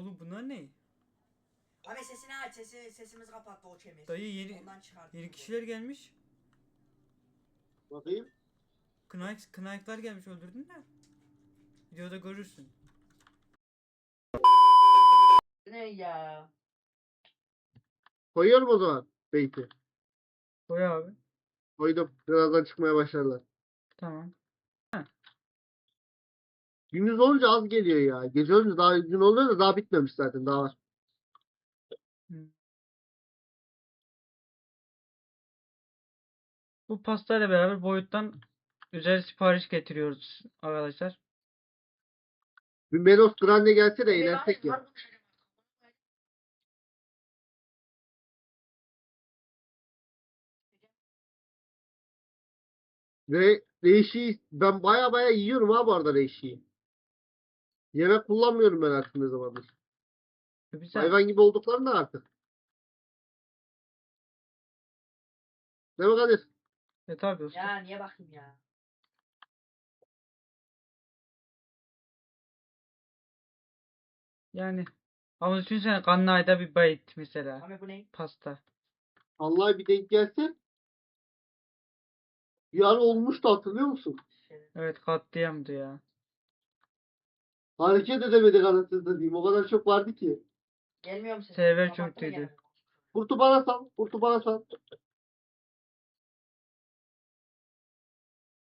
Oğlum bunlar ne? Abi sesini aç sesi sesimizi kapattı o kemir. Dayı yeni Ondan yeni bu. kişiler gelmiş. Bakayım. Kınayık, kınayıklar gelmiş öldürdün de. Videoda görürsün. Ne ya? Koyuyorum o zaman. Beyti. Koy abi. Koydum. Birazdan çıkmaya başlarlar. Tamam. Gündüz olunca az geliyor ya. Gece olunca daha gün oluyor da daha bitmemiş zaten. Daha var. Bu pastayla beraber boyuttan güzel sipariş getiriyoruz arkadaşlar. Bir Melos Grande gelse de eğlensek ya. Ve reishi ben baya baya yiyorum ha bu arada reishiyi. Yemek kullanmıyorum ben artık ne zamandır. Güzel. Hayvan gibi olduklarında artık. Değil mi Kadir? E tabi usta. Ya niye bakayım ya? Yani ama düşünsene kanlı ayda bir bayit mesela. Abi bu ne? Pasta. Vallahi bir denk gelse ara olmuştu hatırlıyor musun? Evet katliamdı ya. Hareket edemedik anasını satayım. O kadar çok vardı ki. Gelmiyor mu sesin? Server Kapattı mı çöktüydü. gelmiyor? Kurtu bana sal. Kurtu bana sal.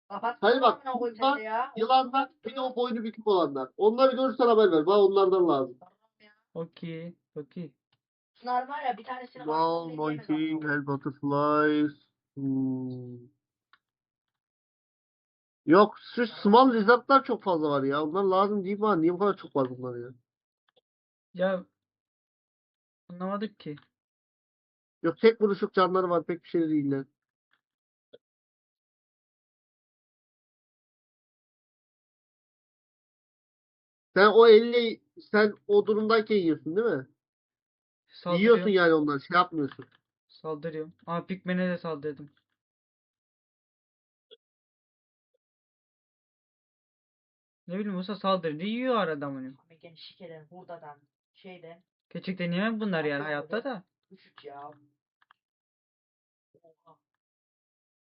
Kapat. Hadi bak, amına koyayım bunlar ya. Yılanlar bir de o boynu bükük olanlar. Onları görürsen haber ver. Bana onlardan lazım. Okey. Okey. Şunlar var ya bir tanesini Small ağzına monkey, yiyemez hell butterflies. Hmm. Yok şu small lizardlar çok fazla var ya. Onlar lazım değil mi? Niye bu kadar çok var bunlar ya? Ya anlamadık ki. Yok tek vuruşluk canları var. Pek bir şey değiller. Sen o 50 sen o durumdayken yiyorsun değil mi? Yiyorsun Saldırıyorum. yani onları. Şey yapmıyorsun. Saldırıyorum. Ama Pikmen'e de saldırdım. Ne bileyim olsa saldırınca yiyor arada bunu. Abi gene şikeden, hurdadan, şeyden. Gerçekten yemem bunlar yani hayatta da. Küçük ya. Oha.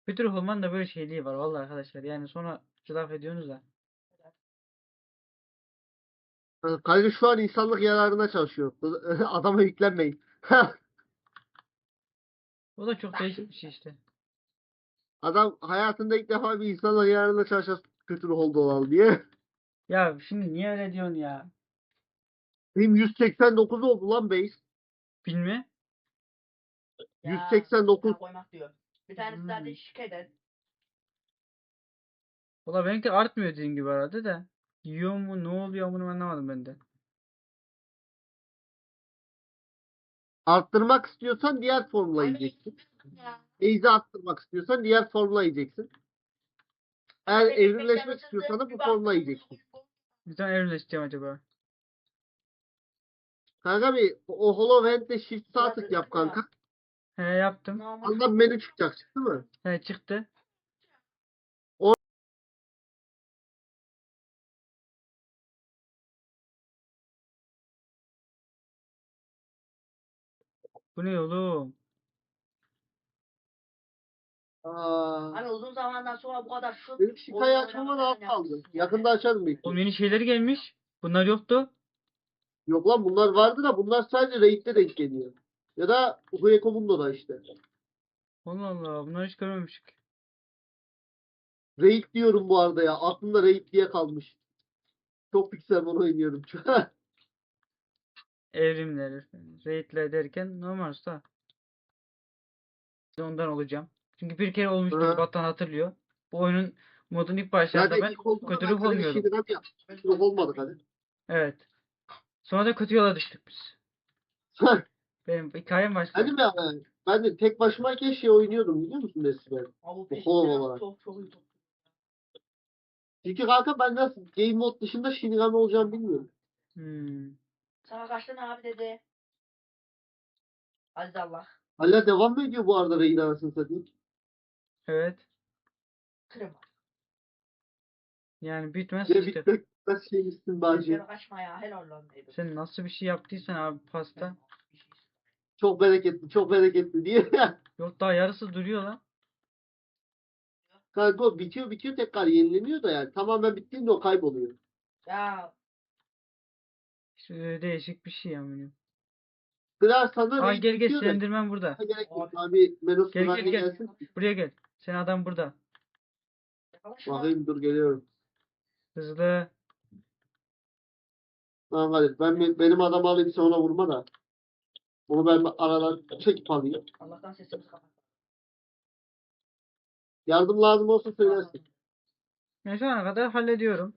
Peter Holman da böyle şeyliği var vallahi arkadaşlar. Yani sonra laf ediyorsunuz da. Kadir şu an insanlık yararına çalışıyor. Adama yüklenmeyin. O da çok değişik bir şey işte. Adam hayatında ilk defa bir insanlık yararına çalışan kötü oldu olan diye. Ya şimdi niye öyle diyorsun ya? Benim 189 oldu lan base. Bilme. Ya, 189. bir tane koymak diyor. Bir tanesi Hmm. zaten şikeden. Valla benimki artmıyor dediğim gibi arada da. Yiyor mu ne oluyor bunu anlamadım ben de. Arttırmak istiyorsan diğer formula yiyeceksin. Ya. Base'i arttırmak istiyorsan diğer formula yiyeceksin. Eğer evrimleşmek istiyorsan da bu baktım, yiyeceksin. Bir tane evrimle istiyorum acaba. Kanka bir o Hollowhand'de shift sağ tık yap ya. kanka. He yaptım. Anlam menü çıkacak çıktı mı? He çıktı. Bu ne oğlum? Aa, Hani uzun zamandan sonra bu kadar şu benim şikayet açmama oynamadan rahat kaldı. Yakında açarım belki. Oğlum yeni şeyler gelmiş. Bunlar yoktu. Yok lan bunlar vardı da bunlar sadece raid'de denk geliyor. Ya da Huecomundo'da işte. Allah Allah bunları hiç görmemiştik. Raid diyorum bu arada ya. Aklımda raid diye kalmış. Çok Pixelmon oynuyorum. Evrimler, raidler derken normal usta. Ondan olacağım. Çünkü bir kere olmuştu Hı. Batuhan hatırlıyor. Bu oyunun modun ilk başlarında Zaten ben ben Kadir'in olmuyordum. Yaptım. Kötülük olmadık hadi. Evet. Sonra da kötü yola düştük biz. Benim hikayem başka. Hadi be abi. Ben de tek başımayken şey oynuyordum biliyor musun? Abi bu peşinden olarak. çok çok. Çünkü kanka ben nasıl game mode dışında Shinigami olacağımı bilmiyorum. Hmm. Sana kaç tane abi dedi. Aziz Allah. Hala devam mı ediyor bu arada raid anasını satayım? Evet. Kırma. Yani bitmez Ne işte. bitmek nasıl şeymişsin bacı. Dışarı kaçma ya helal lan dedim. Sen nasıl bir şey yaptıysan abi pasta. Şey Çok bereketli, çok bereketli diye. Yok daha yarısı duruyor lan. Kanka o bitiyor bitiyor tekrar yenileniyor da yani. Tamamen bittiğinde o kayboluyor. Ya İşte öyle değişik bir şey yani. Kral sana Aa gel gel silendirmen burada. gerek yok. Abi Menos Gel, gel, gel. gelsin. Buraya gel. Sen adam burada. Bakayım dur geliyorum. Hızlı. Tamam hadi ben benim adamı alayım sen ona vurma da. Onu ben aradan çekip alayım. Allah'tan sesimizi kapat. Yardım lazım olsa söylersin. Ben şu ana kadar hallediyorum.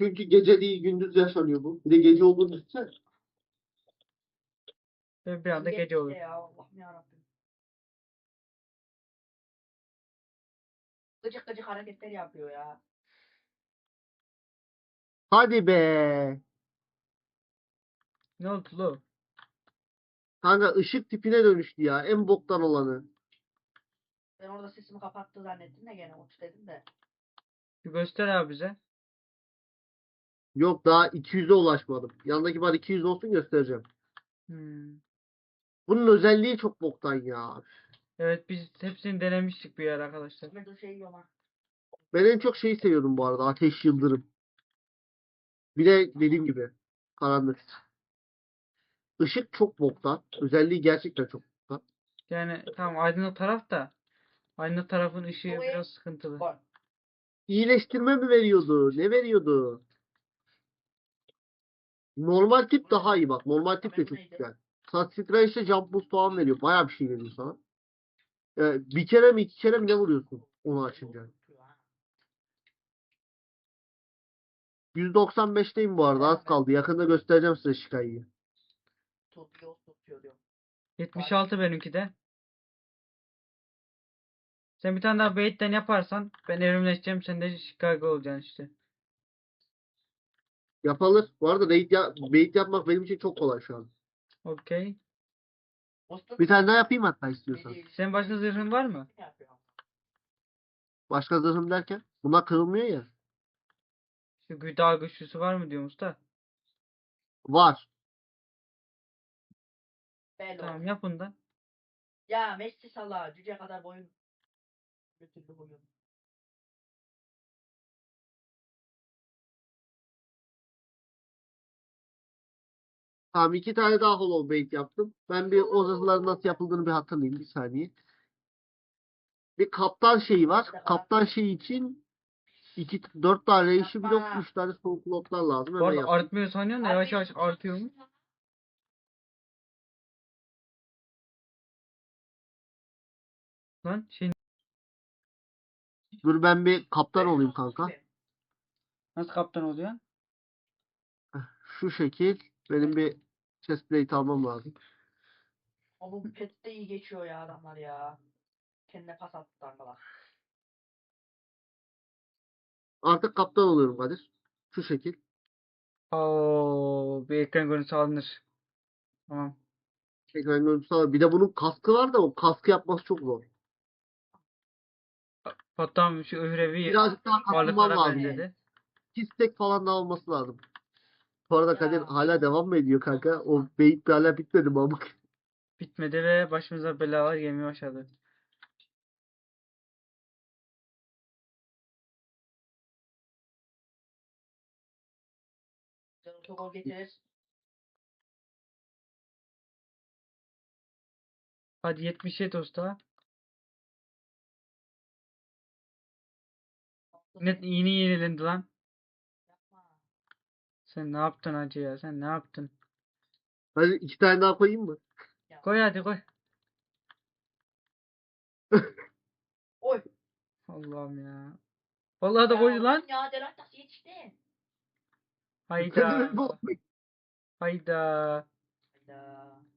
Çünkü gece değil gündüz yaşanıyor bu. Bir de gece olduğunu düşünsene. Ve bir anda gece olur. Ya Allah'ım yarabbim. Gıcık gıcık hareketler yapıyor ya. Hadi be. Ne oldu lo? Kanka ışık tipine dönüştü ya. En boktan olanı. Ben orada sesimi kapattı zannettim de gene uç dedim de. Bir göster abi bize. Yok daha 200'e ulaşmadım. Yandaki bar 200 olsun göstereceğim. Hmm. Bunun özelliği çok boktan ya. Evet biz hepsini denemiştik bir yer arkadaşlar. Ben şey. Ben en çok şeyi seviyorum bu arada. Ateş Yıldırım. Bir de dediğim gibi karanlık. Işık çok boktan. Özelliği gerçekten çok boktan. Yani tamam aydınlık taraf da aydınlık tarafın ışığı Oy. biraz sıkıntılı. Bak. İyileştirme mi veriyordu? Ne veriyordu? Normal tip daha iyi bak. Normal tip de çok güzel. Satsitra işte jump boost falan veriyor. Bayağı bir şey veriyor sana. Ee, bir kere mi iki kere mi ne vuruyorsun onu açınca? 195'teyim bu arada. Az kaldı. Yakında göstereceğim size diyor. 76 benimki de. Sen bir tane daha bait'ten yaparsan ben evrimleşeceğim sen de Chicago olacaksın işte. Yapılır. Bu arada raid ya bait yapmak benim için çok kolay şu an. Okey. Bir tane daha yapayım hatta istiyorsan. Senin başka zırhın var mı? Başka zırhım derken. Buna kırılmıyor ya. Şu gıda güçlüsü var mı diyor usta. Var. Belli Tamam yap bundan. Ya Messi Salah cüce kadar boyun götürdü boyun. Tamam iki tane daha hollow bait yaptım. Ben bir o zırhların nasıl yapıldığını bir hatırlayayım. Bir saniye. Bir kaptan şeyi var. Kaptan şeyi için iki, dört tane reishi blok, üç tane soğuk bloklar lazım. Bu Hemen arada yaptım. artmıyor sanıyorsun da yavaş yavaş artıyor mu? Lan şey Dur ben bir kaptan olayım kanka. nasıl kaptan oluyor? Şu şekil. Benim bir chest plate almam lazım. O bu pet de iyi geçiyor ya adamlar ya. Kendine pas attılar falan. Artık kaptan oluyorum Kadir. Şu şekil. Oo, bir ekran görüntüsü alınır. Tamam. Ekran görüntüsü var. Bir de bunun kaskı var da o kaskı yapması çok zor. Hatta şu ührevi Birazcık daha katılmam varlıklara lazım. benzedi. İki stack falan da olması lazım. Bu arada Kadir hala devam mı ediyor kanka? O bait de hala bitmedi mamık. Bitmedi ve başımıza belalar gelmeye başladı. Getir. Hadi 77 usta. Net yeni yenilendi lan. Sen ne yaptın hacı ya? Sen ne yaptın? Hadi iki tane daha koyayım mı? Koy hadi koy. Oy. Allah'ım ya. Vallahi da koydu lan. Ya Derat nasıl yetişti? Hayda. Hayda. Hayda.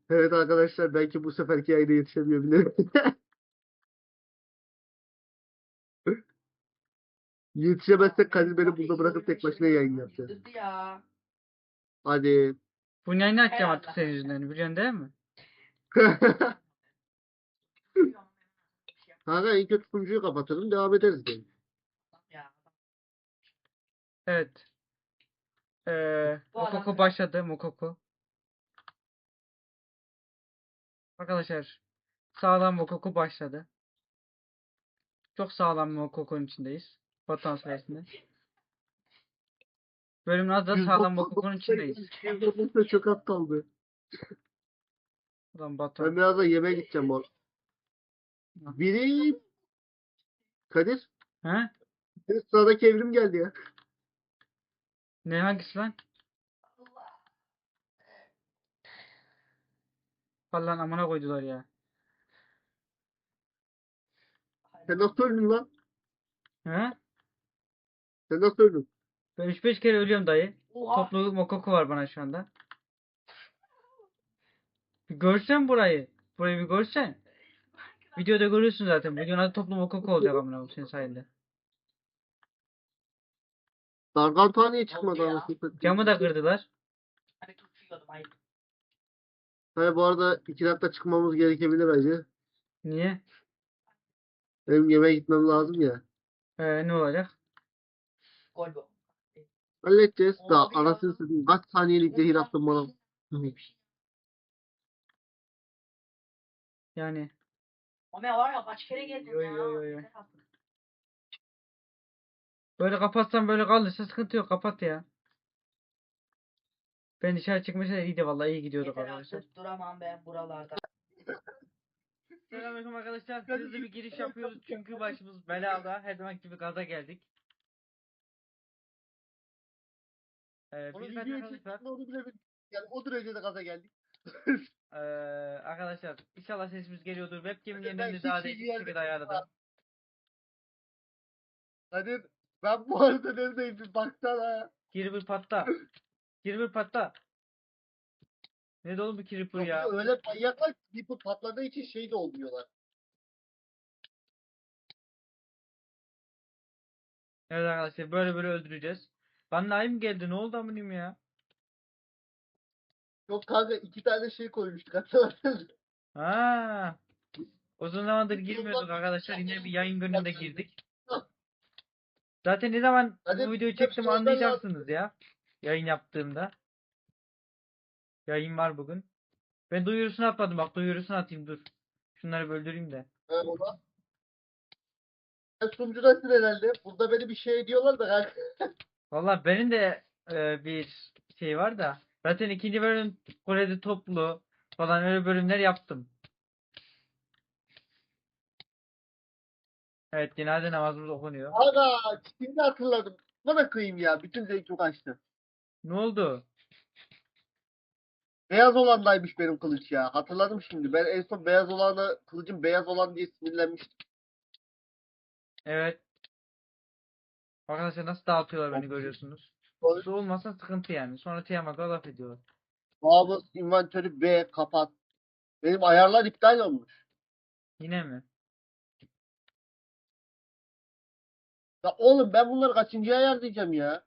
evet arkadaşlar belki bu seferki yayına yetişemeyebilirim. Yetişemezsek Kadir beni burada bırakıp tek başına yayın yapacak. Ya. Hadi. Bu yayını açacağım artık senin yüzünden. Biliyorsun değil mi? Kanka en kötü sunucuyu kapatırım devam ederiz diyelim. Evet. Ee, Bu Mokoku adam- başladı. Mokoku. Arkadaşlar sağlam Mokoku başladı. Çok sağlam bir Mokoku'nun içindeyiz. Batuhan sayesinde. Bölümün adı da sağlam Mokoku'nun içindeyiz. %99'da çok az kaldı. Ulan Ben Batuhan. biraz da yemeğe gideceğim bu. Biri Kadir, He? bir sıradaki evrim geldi ya. Ne hangisi lan? Vallahi amına koydular ya. Sen nasıl öldün lan? He? Sen nasıl öldün? Ben 3-5 kere ölüyorum dayı. Oha. Toplu Mokoku var bana şu anda. Bir görsen burayı. Burayı bir görsen. Videoda görüyorsun zaten. Videonun adı toplu Mokoku olacak amına koyayım senin sayende. Dargantuğa niye çıkmadı anasını satayım? Camı da kırdılar. Hani. Hayır bu arada iki dakika çıkmamız gerekebilir acı. Niye? Benim yemeğe gitmem lazım ya. Ee, ne olacak? Gol bu. Halledeceğiz da anasını satayım. Kaç saniyelik zehir attın bana. Yani Ama var ya kaç kere geldim Yo, ya. yo, yo, yo. böyle kapatsan böyle kalırsa sıkıntı yok. Kapat ya. Ben dışarı çıkmışsa iyiydi vallahi iyi gidiyorduk Yeter arkadaşlar. artık duramam ben buralarda. Selamünaleyküm arkadaşlar. Hızlı bir giriş yapıyoruz çünkü başımız belada. Her zaman gibi gaza geldik. Ee, Onu biz videoya zaten arkadaşlar, onu bile bil- yani o derecede gaza geldik. ee, arkadaşlar inşallah sesimiz geliyordur. Webcam'in Ben yerini hiç daha iyi değişik bir bir yerde şekilde ayarladım. Kadir ben bu arada neredeyim bir baksana. Gir bir patla. Gir bir patla. Ne dolu bu creeper Yok, ya? Öyle manyaklar ki bu patladığı için şey de olmuyorlar. Evet arkadaşlar böyle böyle öldüreceğiz. Bana Naim geldi. Ne oldu amınım ya? Yok kanka iki tane şey koymuştuk hatırladın. Ha. Uzun zamandır girmiyorduk arkadaşlar. Yine bir yayın gününde girdik. Zaten ne zaman Hadi bu videoyu çektim anlayacaksınız ya. Yayın yaptığımda. Yayın var bugün. Ben duyurusunu atmadım. Bak duyurusunu atayım dur. Şunları böldüreyim de. Ha, ona. Sen sunucudasın herhalde. Burada beni bir şey diyorlar da kanka. Valla benim de e, bir şey var da. Zaten ikinci bölüm Kore'de toplu falan öyle bölümler yaptım. Evet cenaze namazımız okunuyor. Aga şimdi hatırladım. Bana kıyım ya. Bütün zevkim kaçtı. Ne oldu? Beyaz olandaymış benim kılıç ya. Hatırladım şimdi. Ben en son beyaz olana kılıcım beyaz olan diye sinirlenmiştim. Evet. Arkadaşlar nasıl dağıtıyorlar beni görüyorsunuz. Su olmasa sıkıntı yani. Sonra Tiamat'a laf ediyorlar. Bağımız inventörü B kapat. Benim ayarlar iptal olmuş. Yine mi? Ya oğlum ben bunları kaçıncıya ayarlayacağım ya?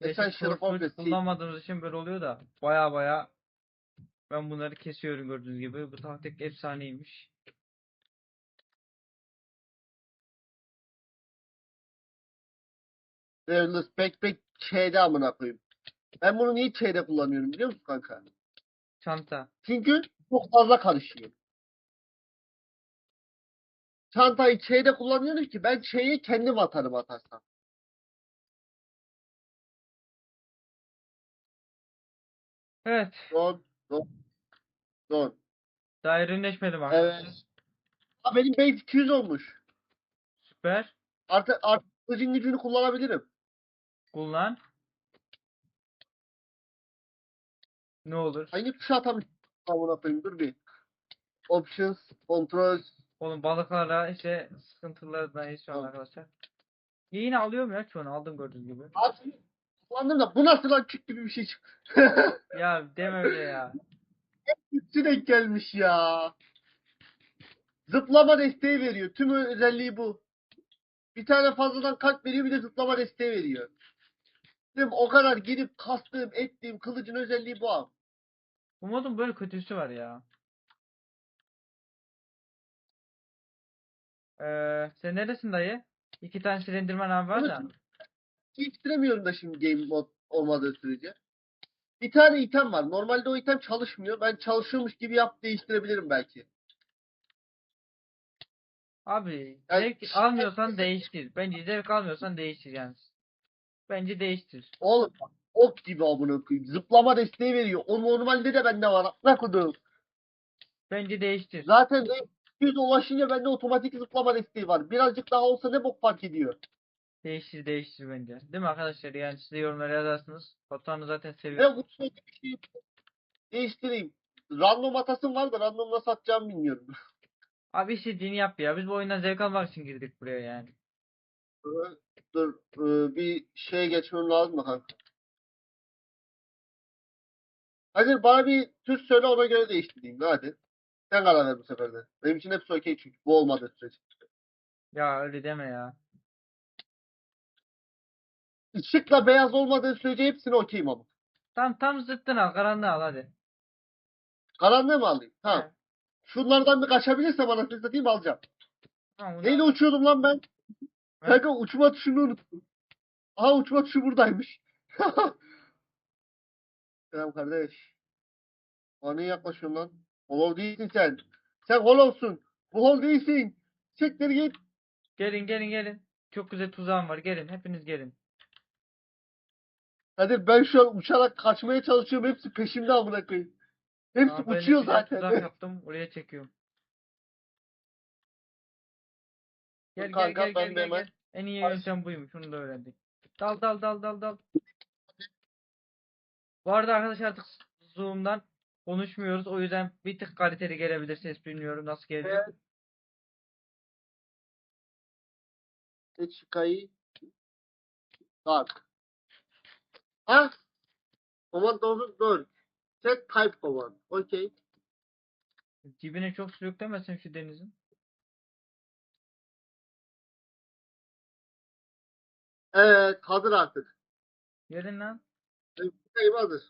Geçen şerif sil. kullanmadığımız için böyle oluyor da baya baya ben bunları kesiyorum gördüğünüz gibi. Bu taktik efsaneymiş. Pek pek şeyde amına koyayım. Ben bunu niye şeyde kullanıyorum biliyor musun kanka? Çanta. Çünkü çok fazla karışıyor. Çantayı şeyde kullanıyorum ki ben şeyi kendim atarım atarsam. Evet. Don, don, don. Daha ürünleşmedim arkadaşlar. Evet. Ha, benim base 200 olmuş. Süper. Artık artık gücünü kullanabilirim. Kullan. Ne olur. Hangi tuşa atamışım? Amına koyayım dur bir. Options, controls. Oğlum balıklarla işte sıkıntılardan şu an arkadaşlar. Yine alıyorum ya çoğunu aldım gördüğünüz gibi. Abi kullandım da bu nasıl lan küt gibi bir şey çıktı. Ya deme öyle ya. Hepsi denk gelmiş ya. Zıplama desteği veriyor. Tüm özelliği bu. Bir tane fazladan kalp veriyor bir de zıplama desteği veriyor. Dedim o kadar girip kastığım ettiğim kılıcın özelliği bu abi. Bu modun böyle kötüsü var ya. Ee, sen neresin dayı? İki tane silindirman abi var da. Değiştiremiyorum da şimdi game mod olmadığı sürece. Bir tane item var. Normalde o item çalışmıyor. Ben çalışıyormuş gibi yap değiştirebilirim belki. Abi Yani- zevk almıyorsan değiştir. Bence zevk almıyorsan değiştir yani. Bence değiştir. Oğlum ok gibi amına koyayım. Zıplama desteği veriyor. O normalde de bende var. Ne kodum. Bence değiştir. Zaten 200 ulaşınca bende otomatik zıplama desteği var. Birazcık daha olsa ne bok fark ediyor. Değiştir değiştir bence. Değil mi arkadaşlar? Yani siz de yorumlara yazarsınız. Batuhan'ı zaten seviyorum. bu sürekli bir şey değiştireyim. Random atasım var da random nasıl atacağımı bilmiyorum. Abi istediğini yap ya. Biz bu oyundan zevk almak için girdik buraya yani. Dur e, bir şeye geçmem lazım da kanka. Hadi bana bir tür söyle ona göre değiştireyim. Hadi. Sen karar ver bu sefer de. Benim için hepsi okey çünkü bu olmadı sürece. Ya öyle deme ya. Işıkla beyaz olmadığı sürece hepsini okeyim ama. Tam tam zıttın al. Karanlığı al hadi. Karanlığı mı alayım? He. Ha. Şunlardan bir kaçabilirsem anasını satayım alacağım. Tamam, Neyle uçuyordum lan ben? Kanka uçma tuşunu unuttum. Aha uçma tuşu buradaymış. Selam kardeş. Bana niye yaklaşıyorsun lan? Hollow değilsin sen. Sen Hollow'sun. Bu Hol değilsin. Siktir git. Gelin gelin gelin. Çok güzel tuzağım var. Gelin. Hepiniz gelin. Hadi ben şu an uçarak kaçmaya çalışıyorum. Hepsi peşimde amına koyayım. Hepsi Aa, ben uçuyor güzel zaten. Tuzak yaptım. Oraya çekiyorum. Gel gel Kanka, gel ben gel de gel hemen- gel. En iyi yöntem buymuş. Şunu da öğrendik. Dal dal dal dal dal. Bu arada arkadaşlar artık Zoom'dan konuşmuyoruz. O yüzden bir tık kaliteli gelebilir ses bilmiyorum nasıl gelecek. Evet. Seçkayı Dark. Ha? Command doesn't work. Set type command. Okay. Dibine çok su yüklemesin şu denizin. Evet hazır artık. Gelin lan. Sayım hazır.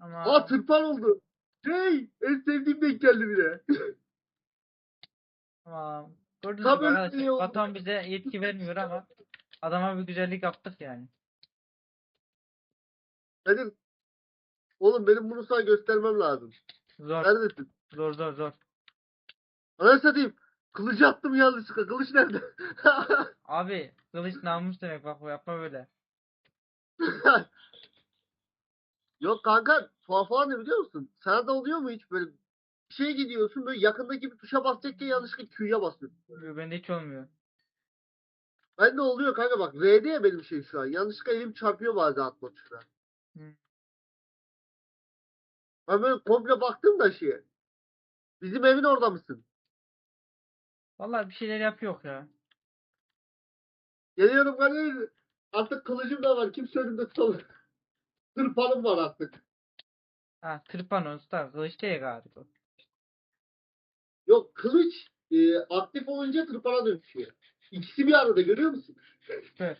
Ama Aa tırpan oldu. Hey en sevdiğim denk geldi bile. tamam. Gördünüz Tabii mü öyle arkadaşlar? oldu. Batuhan bize yetki vermiyor ama adama bir güzellik yaptık yani. Hadi. Oğlum benim bunu sana göstermem lazım. Zor. Neredesin? Zor zor zor. Anasını satayım. Kılıcı attım yanlışlıkla. Kılıç nerede? Abi kılıç namus demek bak bu yapma böyle. Yok kanka tuhaf olan ne biliyor musun? Sana da oluyor mu hiç böyle bir şeye gidiyorsun böyle yakındaki bir tuşa basacakken yanlışlıkla Q'ya basıyorsun. Bende hiç olmuyor. Ben de oluyor kanka bak R'de ya benim şey şu an. Yanlışlıkla elim çarpıyor bazen atma tuşuna. Hı. Ben böyle komple baktım da şeye. Bizim evin orada mısın? Vallahi bir şeyler yapıyor ya. Geliyorum kardeşim. Artık kılıcım da var. Kimse önümde tutamıyor. Tırpanım var artık. Ha tırpanos da kılıç değil galiba. Yok kılıç e, aktif olunca tırpana dönüşüyor. İkisi bir arada görüyor musun? Süper.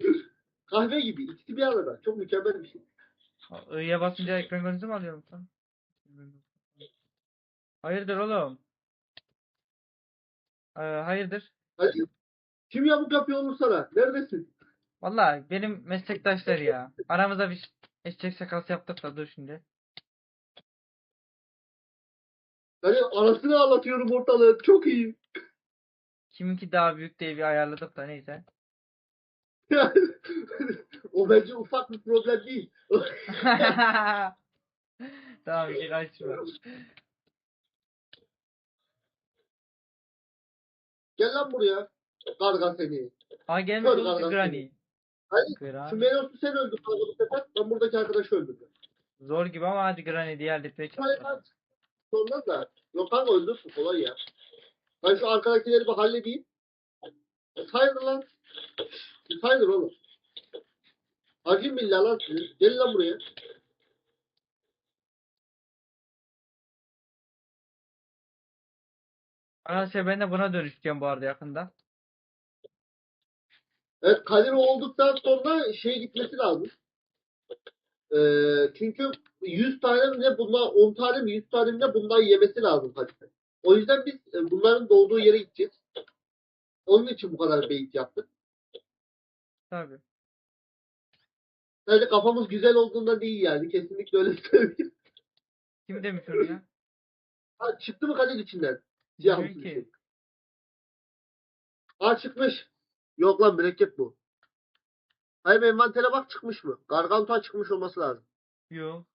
Kahve gibi. İkisi bir arada. Çok mükemmel bir şey. I'ya basınca ekran görüntüsü mü alıyorum sen? Hayırdır oğlum? Ee, hayırdır? Hadi. Kim yamuk yapıyor oğlum sana? Neredesin? Vallahi benim meslektaşlar ya. Aramızda bir eşek şakası yaptık da dur şimdi. Hani anasını ağlatıyorum ortalığı. Çok iyi. Kiminki daha büyük diye bir ayarladık da neyse. o bence ufak bir problem değil. tamam bir şey Gel lan buraya. Karga seni. Ha gelmiş Dur, oldu dur. Granny. Hadi. Granny. Şu Menos'u sen öldür kanka bu sefer. Ben buradaki arkadaşı öldürdüm. Zor gibi ama hadi Granny diye halletmeye Hayır lan. Sonra da. Yok kanka öldürsün kolay ya. Ben şu arkadakileri bir halledeyim. Sayılır lan. Sayılır oğlum. Acım billah lan. Gelin lan buraya. Arkadaşlar ben de buna dönüşeceğim bu arada yakında. Evet Kadir olduktan sonra şey gitmesi lazım. Ee, çünkü 100 tane mi ne bundan 10 tane mi 100 tane mi ne bundan yemesi lazım Kadir. O yüzden biz e, bunların doğduğu yere gideceğiz. Onun için bu kadar bait yaptık. Tabii. Sadece kafamız güzel olduğunda değil yani. Kesinlikle öyle söyleyeyim. Kim demiş onu ya? Ha, çıktı mı Kadir içinden? Siyah bir şey. Ha çıkmış. Yok lan mürekkep bu. Hayır envantere bak çıkmış mı? Gargantua çıkmış olması lazım. Yok.